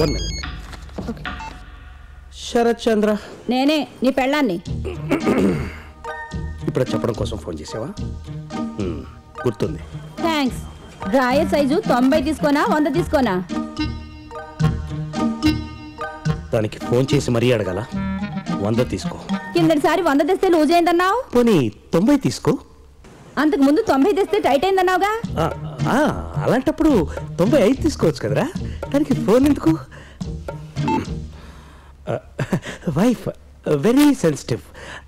One minute Sarath చంద్ర నేనే నీ పెళ్ళాన్ని. ఇప్పుడు చెప్పడం కోసం ఫోన్ చేసావా? గుర్తుంది. థ్యాంక్స్ డ్రాయర్ సైజు తొంభై తీసుకోనా వంద తీసుకోనా? దానికి ఫోన్ చేసి మరీ అడగాల. వంద తీసుకో. కిందటిసారి వంద తెస్తే లూజ్ అయిందన్నావు? పోనీ తొంభై తీసుకో. అంతకు ముందు తొంభై తెస్తే టైట్ అయిందన్నావుగా? అలాంటప్పుడు తొంభై ఐదు తీసుకోవచ్చు కదరా? దానికి ఫోన్ ఎందుకు? వైఫ్ వెరీ సెన్సిటివ్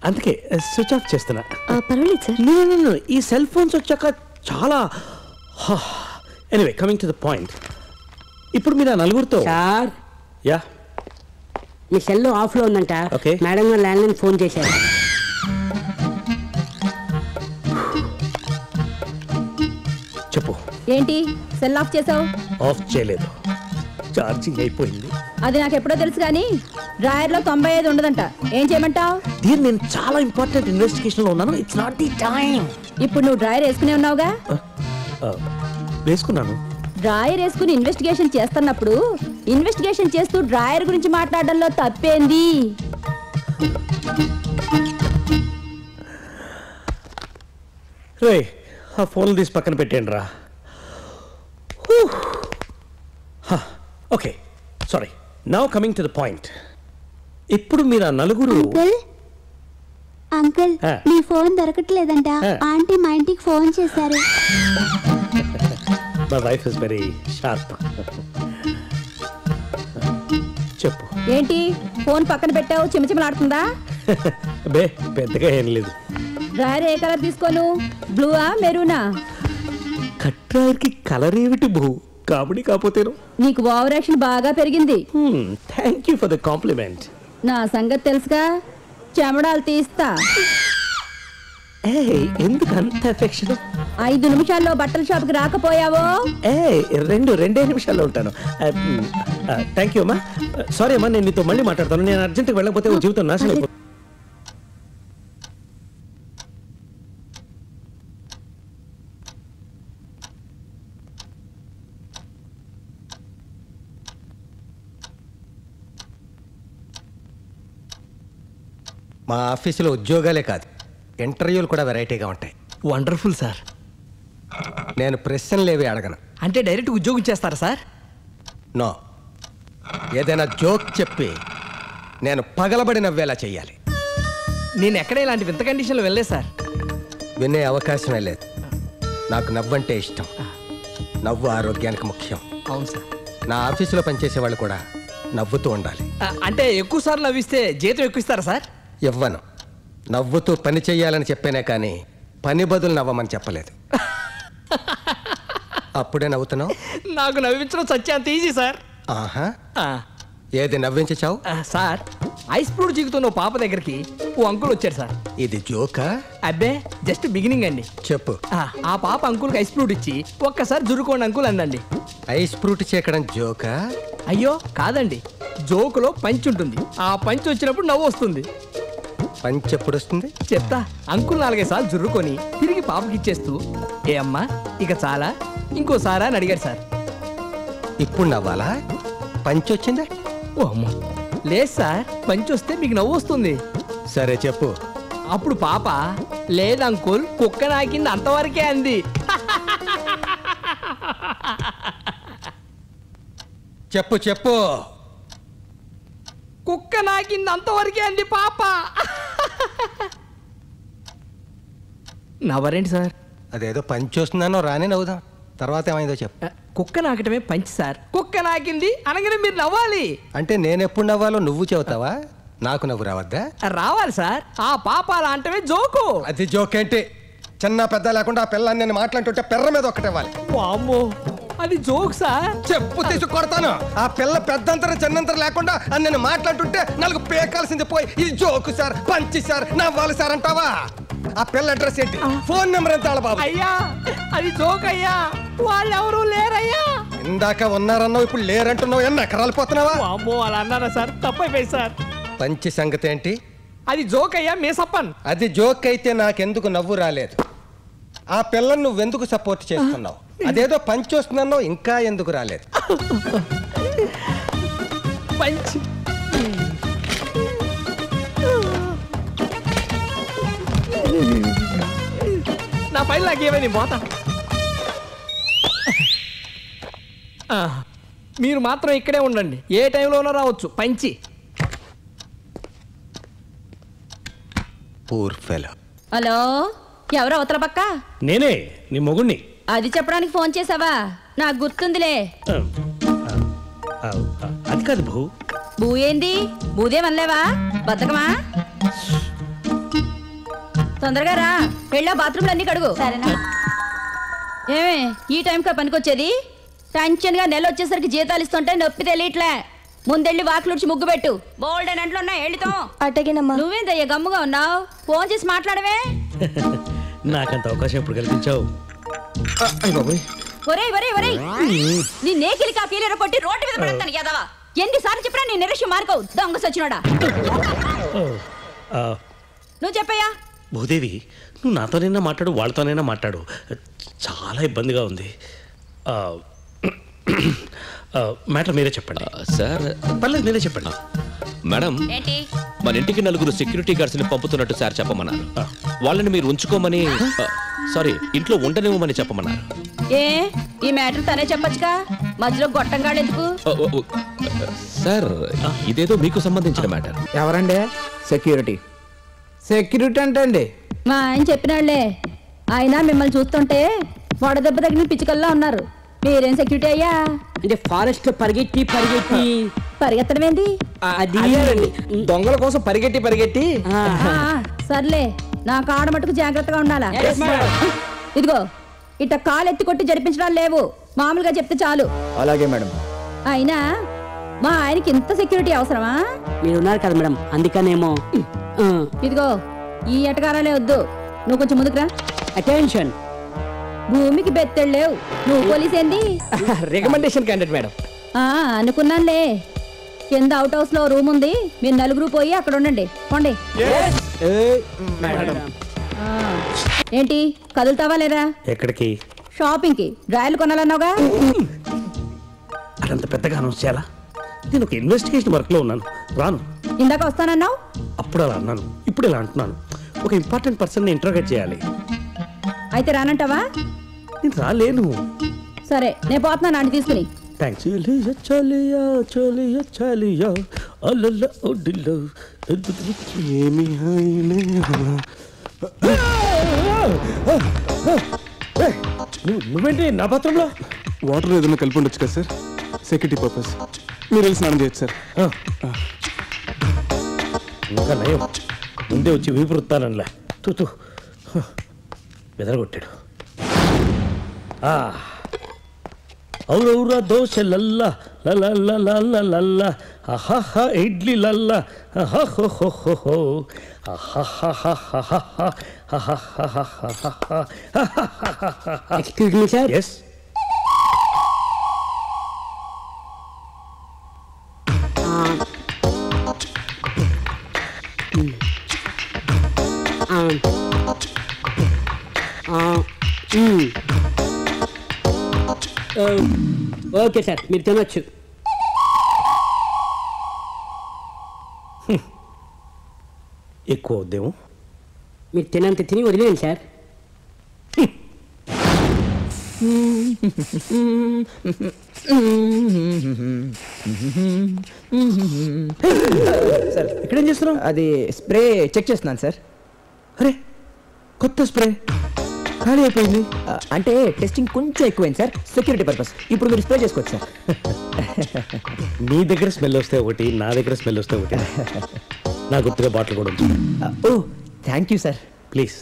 అందుకే స్విచ్ ఆఫ్ చేస్తున్నా. పర్వాలేదు సార్. ఈ సెల్ ఫోన్స్ వచ్చాక చాలా anyway coming to the point ఇప్పుడు మీరు ఆ నలుగురితో సార్. యా మీ సెల్ ఆఫ్లో ఉందంట. Okay. మేడం గారు ల్యాండ్ లైన్ ఫోన్ చేశారు. ఏంటి? సెల్ ఆఫ్ చేసావు? ఆఫ్ చేయలేదు. ఛార్జింగ్ అయిపోయింది. అది నాకు ఎప్పుడో తెలుసు కానీ డ్రాయర్లో తొంభై ఐదు ఉండదంట. ఏం చేయమంటావు? దీన్ని నేను చాలా ఇంపార్టెంట్ ఇన్వెస్టిగేషన్లో ఉన్నాను. ఇట్స్ నాట్ ది టైం ఇప్పుడు నువ్వు డ్రాయర్ వేసుకునే ఉన్నావుగా? వేసుకున్నాను. డ్రాయర్ వేసుకుని ఇన్వెస్టిగేషన్ చేస్తున్నప్పుడు ఇన్వెస్టిగేషన్ చేస్తూ డ్రాయర్ గురించి మాట్లాడడంలో తప్పేంది? రే ఆ ఫోన్ తీసి పక్కన పెట్టండి రా okay sorry now coming to the point ఇప్పుడు మీరు ఆ నలుగురు అంకుల్? అంకుల్ ఆ. మీ ఫోన్ దొరకట్లేదంట. ఆ. ఆంటీ మా ఇంటికి ఫోన్ చేశారు. My wife is very sharp చెప్పు. ఏంటి? ఫోన్ పక్కన పెట్టావు చిమచిమలాడుతుందా బే పెద్దగా ఏం లేదు. డ్రాయర్ ఏ కలర్ తీసుకోను? బ్లూవా మెరూనా? కట్రాయర్కి కలర్ ఏమిటి బహు కాబడి కాకపోతేను. నీకు ఓవర్ యాక్షన్ బాగా పెరిగింది. Thank you for the compliment నా సంగతి తెలుసుగా? చెమడాలు తీస్తా. ఎందుకు అంత ఎఫెక్షన్ ఐదు నిమిషాల్లో బట్టల షాప్కి రాకపోయావో? ఏ రెండు రెండే నిమిషాల్లో ఉంటాను. థ్యాంక్ యూ అమ్మా. సారీ అమ్మా నేను నీతో మళ్ళీ మాట్లాడతాను. నేను అర్జెంట్గా వెళ్ళకపోతే జీవితం నాశనం మా ఆఫీసులో ఉద్యోగాలే కాదు ఇంటర్వ్యూలు కూడా వెరైటీగా ఉంటాయి. Wonderful sir. నేను ప్రశ్నలు ఏవి అడగను. అంటే డైరెక్ట్ ఉద్యోగం చేస్తారా సార్? నో. ఏదైనా జోక్ చెప్పి నేను పగలబడి నవ్వేలా చెయ్యాలి. నేను ఎక్కడ ఇలాంటి వింత కండిషన్లో వెళ్ళలేదు సార్. వినే అవకాశమే లేదు. నాకు నవ్వంటే ఇష్టం. నవ్వు ఆరోగ్యానికి ముఖ్యం. అవును సార్. నా ఆఫీసులో పనిచేసే వాళ్ళు కూడా నవ్వుతూ ఉండాలి. అంటే ఎక్కువ సార్లు నవ్విస్తే జీతం ఎక్కువ ఇస్తారా సార్? ఇవ్వను. నవ్వుతూ పని చెయ్యాలని చెప్పానే కానీ పని బదులు నవ్వమని చెప్పలేదు. అప్పుడే నవ్వుతున్నావు? నాకు నవ్వించడం సత్యాంత ఈజీ సార్. ఆహా. ఏది నవ్వించి చావు ఆ, సార్ ఐస్ ఫ్రూట్ జీగుతున్న ఓ పాప దగ్గరికి ఓ అంకుల్ వచ్చాడు సార్. ఇది జోకా? అబ్బే జస్ట్ బిగినింగ్ అండి. చెప్పు. ఆ, ఆ పాప అంకుల్కి ఐస్ ఫ్రూట్ ఇచ్చి ఒక్కసారి జురుకోండి అంకుల్ అందండి. ఐస్ ఫ్రూట్ చేకడం జోకా? అయ్యో కాదండి. జోకులో పంచ్ ఉంటుంది. ఆ పంచ్ వచ్చినప్పుడు నవ్వు వస్తుంది. పంచి ఎప్పుడు వస్తుంది చెప్తా. అంకుల్ నాలుగైదు సార్లు జుర్రుకొని తిరిగి పాపకి ఇచ్చేస్తూ ఏ అమ్మా ఇక చాలా. ఇంకోసారా అని అడిగాడు సార్. ఇప్పుడు నవ్వాలా? పంచి వచ్చిందా? ఓ అమ్మ. లేదు సార్ పంచి వస్తే మీకు నవ్వు వస్తుంది. సరే చెప్పు. అప్పుడు పాప లేదు అంకుల్ కుక్క నాకింది అంతవరకే అంది. చెప్పు చెప్పు. కుక్క నాకింది అంతవరకే అంది పాప. నవ్వరేంటి సార్? అదేదో పంచి వస్తుందనో రానే నవ్వుదాం. తర్వాత ఏమైందో చెప్పు. కుక్క నాకటమే పంచి సార్. కుక్క నాకింది అనగానే మీరు నవ్వాలి. అంటే నేను ఎప్పుడు నవ్వాలో నువ్వు చెబుతావా? నాకు నవ్వు రావద్దా? రావాలి సార్. ఆ పాప అలా అంటమే జోకు. అది జోకేంటి? చిన్న పెద్ద లేకుండా ఆ పిల్లని నేను మాట్లాడుతుంటే పెర్ర మీద ఒకటి ఇవ్వాలి వామ్మో. అది జోక్ సార్ చెప్పు తీసి కొడతాను. ఆ పిల్ల పెద్దంతరం చిన్నంతరం లేకుండా అని నేను మాట్లాడుతుంటే నాలుగు పేకాల్సింది పోయి ఇది జోకు సార్ పంచి సార్ నవ్వాలి సార్ అంటావా? ఆ పిల్ల అడ్రస్ ఏంటి? ఫోన్ నెంబర్ ఎంత బాబు? అయ్యా అది జోక్ అయ్యా. వాళ్ళెవరూ లేరయ్యా. ఇందాక ఉన్నారన్నావు ఇప్పుడు లేరంటున్నావు ఎన్ని ఎకరాలు పోతున్నావా? వామ్మో అలా అన్నారా సార్? తప్పైపోయి సార్. పంచి సంగతి ఏంటి? అది జోక్ అయ్యా మేసప్పన్ అది జోక్ అయితే నాకెందుకు నవ్వు రాలేదు? ఆ పిల్లని నువ్వెందుకు సపోర్ట్ చేస్తున్నావు? అదేదో పంచి వస్తుందన్నో ఇంకా ఎందుకు రాలేదు? పంచి. నా పైన నాకేమైంది పోతా. మీరు మాత్రం ఇక్కడే ఉండండి. ఏ టైంలోనో రావచ్చు. పంచి. పూర్ ఫెలో హలో ఎవరు అవతల పక్క? నేనే నీ మొగుణ్ణి. అది చెప్పడానికి ఫోన్ చేసావా? నాకు గుర్తుందిలే. అది కాదు భూ. బూ ఏంది? బూదే వనలేవా? బతకమా? తొందరగా రా. వెళ్ళా బాత్రూమ్లు అన్ని కడుగు. సరేనా. ఏమే ఈ టైంకా పనికొచ్చేది? టెన్షన్గా నెల వచ్చేసరికి జీతాలు ఇస్తుంటే నొప్పి తెలియట్లే. ముందెళ్ళి వాకిలుడిచి ముగ్గు పెట్టు. బోల్డ్ అని అంట్లో ఉన్నాయి వెళ్ళితో అటగేనమ్మా. నువ్వేందయ్యా గమ్ముగా ఉన్నావు? ఫోన్ చేసి మాట్లాడవే. నాకంత అవకాశం ఎప్పుడు కల్పించావు? ఒరేయ్ ఒరేయ్ ఒరేయ్. నీ నేకిలి కాపీలు కొట్టి రోడ్డు మీద పడతాను యాదవా. ఎన్నిసార్లు చెప్పినా నీ నిరక్ష్యం మార్కవు దొంగ సచ్చినోడా. నువ్వు చెప్పయ్యా. భూదేవి నువ్వు నాతోనైనా మాట్లాడు వాళ్ళతోనైనా మాట్లాడు. చాలా ఇబ్బందిగా ఉంది. ఆ, ఆ, మ్యాటర్ మీరే చెప్పండి. సార్. పర్లేదు మీరే చెప్పండి. మేడం ఏంటి? మన ఇంటికి నలుగురు సెక్యూరిటీ గార్డ్స్ని పంపుతున్నట్టు సార్ చెప్పమన్నారు. వాళ్ళని మీరు ఉంచుకోమని సారీ ఇంట్లో ఉండనివ్వమని చెప్పమన్నారు. ఏ ఈ మ్యాటర్ తనే చెప్పొచ్చుగా? మధ్యలో గొట్టంగాడు ఎందుకు? సార్ ఇదేదో మీకు సంబంధించిన మ్యాటర్. ఎవరండి? సెక్యూరిటీ. సెక్యూరిటీ అంటే అండి మా ఆయన చెప్పినాళ్ళే. ఆయన మిమ్మల్ని చూస్తుంటే వడదెబ్బ తగిన పిచ్చుకల్లా ఉన్నారు. మీరేం సెక్యూరిటీ అయ్యా? అంటే ఫారెస్ట్ పరిగెట్టి పరిగెట్టి. పరిగెత్తడం ఏంది అది. అదేనండి దొంగల కోసం పరిగెట్టి పరిగెట్టి. సర్లే. నా కాడ మటుకు జాగ్రత్తగా ఉండాలా? ఇదిగో ఇట్ట కాలు ఎత్తి కొట్టి జరిపించడాలు లేవు. మామూలుగా చెప్తే చాలు. అలాగే మేడం. అయినా మా ఆయనకి ఇంత సెక్యూరిటీ అవసరమా? మీరు ఉన్నారు కదా మేడం. అందుకనేమో. ఇదిగో ఈ ఎటకారాలే వద్దు. నువ్వు కొంచెం ముందుకురా అటెన్షన్ భూమికి బెత్తెళ్ళేవు నువ్వు పోలీస్ ఏంది రికమెండేషన్ క్యాండిడేట్ మేడం. ఆ, అనుకున్నానులే. కింద అవుట్ హౌస్లో రూమ్ ఉంది. మీరు నలుగురు పోయి అక్కడ ఉండండి. పోండి. ఏంటి కదులుతావా లేదా? ఎక్కడికి? షాపింగ్కి. డ్రాయలు కొనాలన్నావుగా? అదంత పెద్దగా అనౌన్స్ చేయాలా? నేను ఒక ఇన్వెస్టిగేషన్ వర్క్లో ఉన్నాను. రాను. ఇందాక వస్తానన్నావు? అప్పుడు అలా అన్నాను. ఇప్పుడు ఇలా అంటున్నాను. ఒక ఇంపార్టెంట్ పర్సన్ని ఇంటర్గేట్ చేయాలి. అయితే రానంటావా? నేను రాలేను. సరే నేను పోతున్నాను ఆంటీ తీసుకుని. థ్యాంక్స్ చలియా చలియా చలియా అల్లల్ల ఒడ్డిలో ఏమి నువ్వేంటి నా పత్రంలో? వాటర్ ఏదైనా కలిపి ఉండొచ్చు కదా సార్? సెక్యూరిటీ పర్పస్ మీరు వెళ్ళి స్నానం చేయొచ్చు సార్. ఇంకా నయం. ముందే వచ్చి వీపు వృత్తానలా తూ. తూ బెదరగొట్టాడు. ఆ. ಅವ್ರ ಅವರ ದೋಸೆ ಲಲ್ಲ ಲಲ ಲಲ ಲಲ್ಲ ಅಹ ಹ ಇಡ್ಲಿ ಲಲ್ಲ ಅಹ ಹೊ ಹೊ ಹೊ ಹೋ Excuse me, sir. Yes. Um. Um. Um. Mm. Okay sir మీరు తినొచ్చు. ఎక్కువ వద్దేమో. మీరు తినంత తిని వదిలేయండి సార్. సార్ ఇక్కడేం చేస్తున్నావు? అది స్ప్రే చెక్ చేస్తున్నాను సార్. అరే కొత్త స్ప్రే. ఖాళీ అయిపోయింది. అంటే టెస్టింగ్ కొంచెం ఎక్కువైంది సార్. Security purpose. ఇప్పుడు మీరు స్ప్రే చేసుకోవచ్చు సార్. నీ దగ్గర స్మెల్ వస్తే ఒకటి నా దగ్గర స్మెల్ వస్తే ఒకటి. నా గుర్తుగా బాటిల్ కూడా ఉంది ఓ థ్యాంక్ యూ సార్ ప్లీజ్.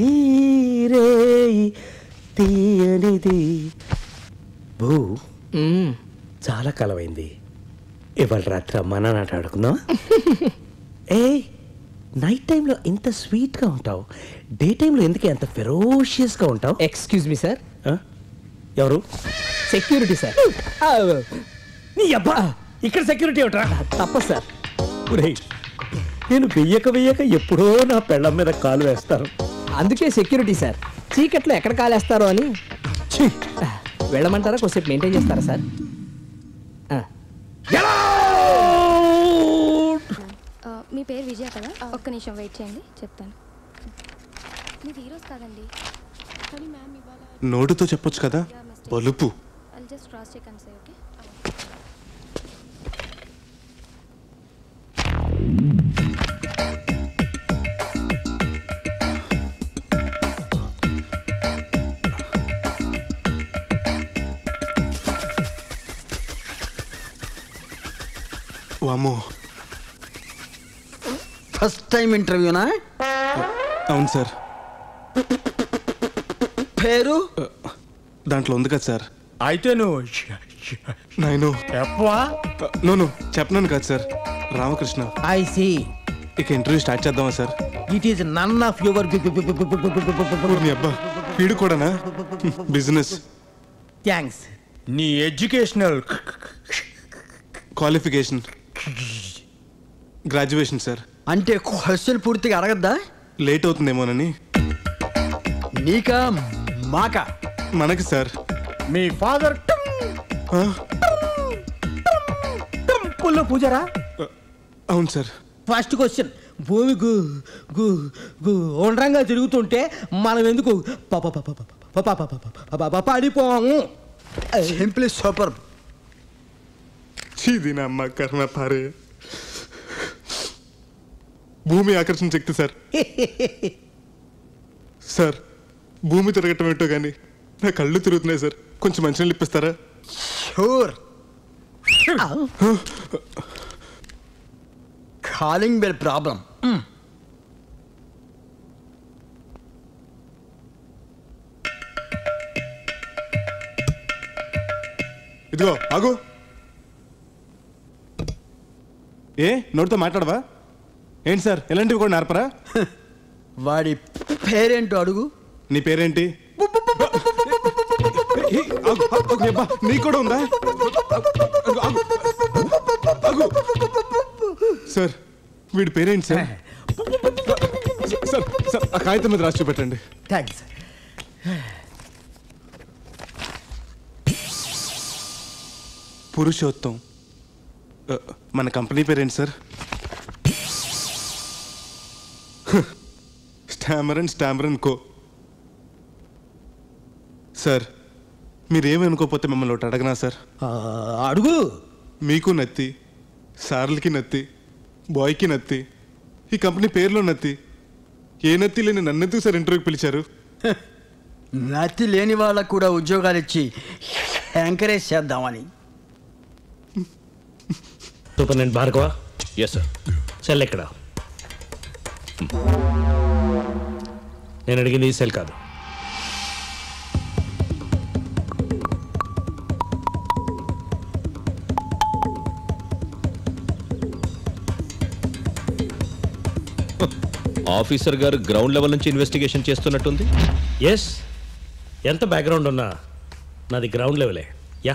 ఈ తీయనిది. భూ చాలా కాలమైంది. ఇవాళ రాత్రి అమ్మా ఆట ఆడుకుందాం ఏ నైట్ టైంలో ఇంత స్వీట్గా ఉంటావు. డే టైంలో ఎందుకు అంత ఫెరోషియస్గా ఉంటావు? Excuse me sir? ఎవరు? సెక్యూరిటీ సార్ ఆ, నీ అబ్బా! ఇక్కడ సెక్యూరిటీ ఒకట్రా తప్పదు సార్ ఒరేయ్ నేను వెయ్యక వెయ్యక ఎప్పుడో నా పెళ్ళం మీద కాలు వేస్తాను. అందుకే సెక్యూరిటీ సార్ చీకట్లో ఎక్కడ కాలేస్తారో అని. ఛీ! వెళ్ళమంటారా? కొద్దిసేపు మెయింటైన్ చేస్తారా సార్ మీ పేరు విజయ కదా? ఒక్క నిమిషం వెయిట్ చేయండి చెప్తాను. మీది ఈరోజు కాదండి. కానీ మ్యామ్ ఇవాళ నోటుతో చెప్పొచ్చు కదా? పలుపు I just cross check and say okay వామో ఫస్ట్ టైం ఇంటర్వ్యూనా అవును సార్ పేరు దాంట్లో ఉంది కదా సార్ అయితే నువ్వు నేను చెప్పవా నో నో చెప్పనాను కాదు సార్ రామకృష్ణ ఐ సి ఇక ఇంటర్వ్యూ స్టార్ట్ చేద్దామా sir it is none of your అబ్బా వీడు కూడానా బిజినెస్ థ్యాంక్స్ నీ ఎడ్యుకేషనల్ క్వాలిఫికేషన్ గ్రాడ్యుయేషన్ సార్ అంటే క్వశ్చన్ పూర్తిగా అడగద్దా లేట్ అవుతుందేమోనని నీక మాక మనకి సార్ మీ ఫాదర్ టెంపుల్లో పూజారా అవును సార్ ఫస్ట్ క్వశ్చన్ భూమి గు గు గు ఉండ్రంగా జరుగుతుంటే మనం ఎందుకు పడిపోము సింప్లీ సూపర్ చీదినమ్మ కర్మ పరే భూమి ఆకర్షణ శక్తి సార్. సార్ భూమి తిరగటం ఏంటో కానీ నా కళ్ళు తిరుగుతున్నాయి సార్. కొంచెం మంచినీళ్ళు ఇప్పిస్తారా? షూర్. Calling bell problem. ఇదిగో ఆగు. ఏ నోటితో మాట్లాడవా? ఏంటి సార్ ఎలాంటివి కూడా నేర్పరా? వాడి పేరేంటో అడుగు. నీ పేరేంటి? నీ నీకు కూడా ఉందా. సార్ వీడి పేరేంటి సార్? సార్ సార్ ఆ కాగితం మీద రాసి చూపెట్టండి. థ్యాంక్స్ పురుషోత్తం. మన కంపెనీ పేరేంటి సార్? స్టామరన్ స్టామరన్ కో. సార్ మీరేమనుకోకపోతే మిమ్మల్ని ఒకటి అడగనా సార్? అడుగు. మీకు నత్తి సార్లకి నత్తి బాయ్కి నత్తి ఈ కంపెనీ పేరులో నత్తి. ఏ నత్తి లేని నన్నెందుకు సార్ ఇంటర్వ్యూకి పిలిచారు? నతి లేని వాళ్ళకు కూడా ఉద్యోగాలు ఇచ్చి ఎంకరేజ్ చేద్దామని. Superintendent Bhargava? Yes sir cell ఎక్కడ? నేను అడిగింది ఈ సెల్ కాదు. ఆఫీసర్ గారు గ్రౌండ్ లెవెల్ నుంచి ఇన్వెస్టిగేషన్ చేస్తున్నట్టుంది? ఎస్ ఎంత బ్యాక్గ్రౌండ్ ఉన్నా నాది గ్రౌండ్ లెవెలే యా.